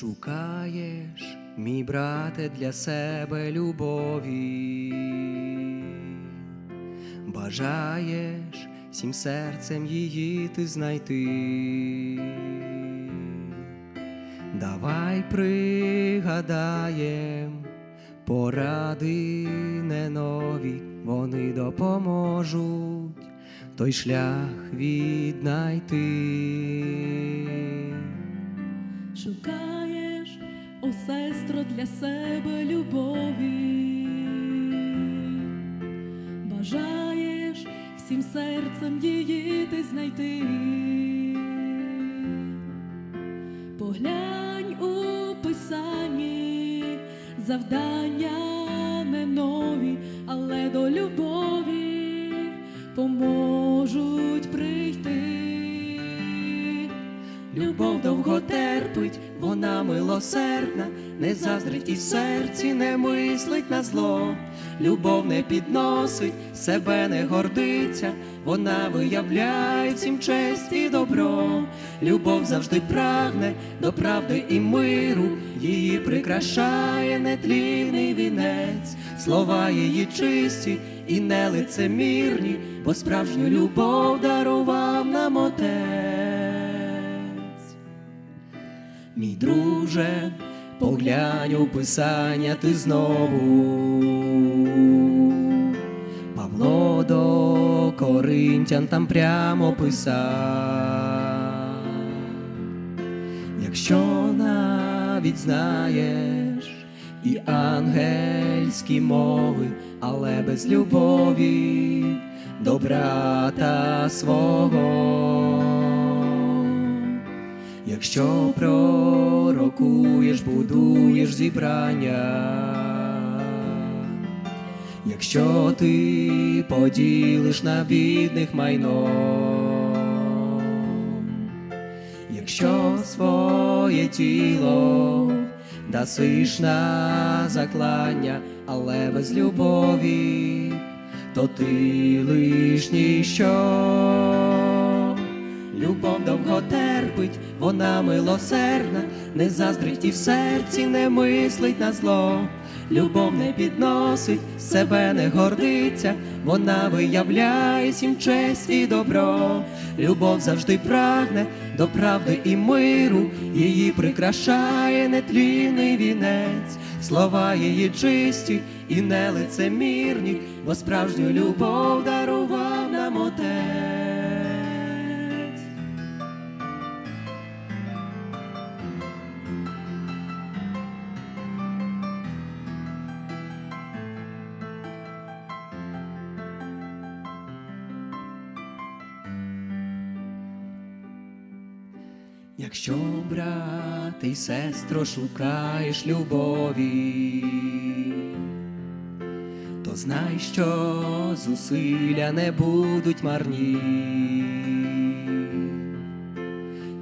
Шукаєш, мій брате, для себе любові, бажаєш всім серцем її ти знайти. Давай пригадаєм, поради не нові, вони допоможуть той шлях віднайти. Шукаєш, о сестро, для себе любові, бажаєш всім серцем її ти знайти. Поглянь у писанні, завдання не нові, але до любові поможуть прийти. Любов терпить, вона милосердна, не заздрить і серці не мислить на зло. Любов не підносить, себе не гордиться, вона виявляє всім честь і добро. Любов завжди прагне до правди і миру, її прикрашає нетлінний вінець, слова її чисті і не лицемірні, бо справжню любов дарував нам отець. Мій друже, поглянь у писання ти знову. Павло до Коринтян там прямо писав. Якщо навіть знаєш і ангельські мови, але без любові до брата свого. Якщо пророкуєш, будуєш зібрання, якщо ти поділиш на бідних майно, якщо своє тіло дасиш на заклання, але без любові, то ти лиш ніщо. Любов довго терпить, вона милосердна, не заздрить і в серці не мислить на зло. Любов не підносить, себе не гордиться, вона виявляє всім честь і добро. Любов завжди прагне до правди і миру, її прикрашає нетлінний вінець, слова її чисті і не лицемірні, бо справжню любов дарував нам отець. Якщо, брате й сестро, шукаєш любові, то знай, що зусилля не будуть марні.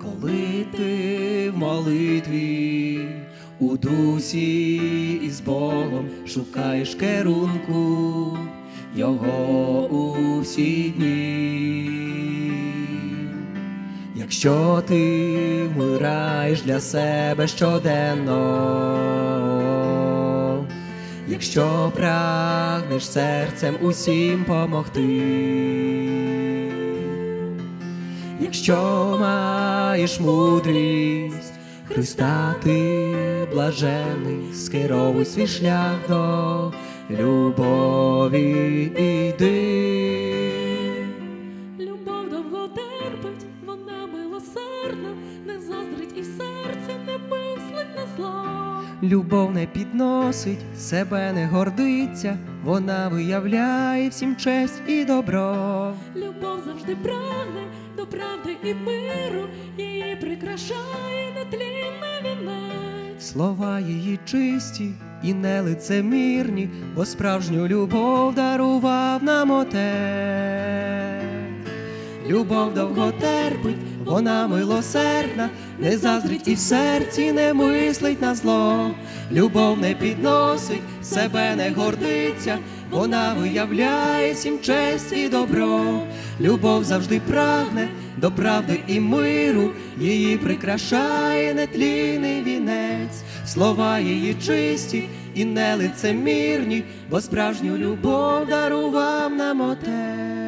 Коли ти в молитві у дусі і з Богом шукаєш керунку Його у всі дні. Якщо ти вмираєш для себе щоденно, якщо прагнеш серцем усім помогти, якщо маєш мудрість, Христа ти блажений, скеровуй свій шлях до любові іди. Милосердна, не заздрить і в серці не мислить на зло. Любов не підносить, себе не гордиться, вона виявляє всім честь і добро. Любов завжди прагне до правди і миру, її прикрашає нетлінний вінець. Слова її чисті і не лицемірні, бо справжню любов дарував нам отець. Любов довго терпить, вона милосердна, не заздрить і в серці не мислить на зло. Любов не підносить, себе не гордиться, вона виявляє всім честь і добро. Любов завжди прагне до правди і миру, її прикрашає нетлінний вінець, слова її чисті і не лицемірні, бо справжню любов дарував нам Отець.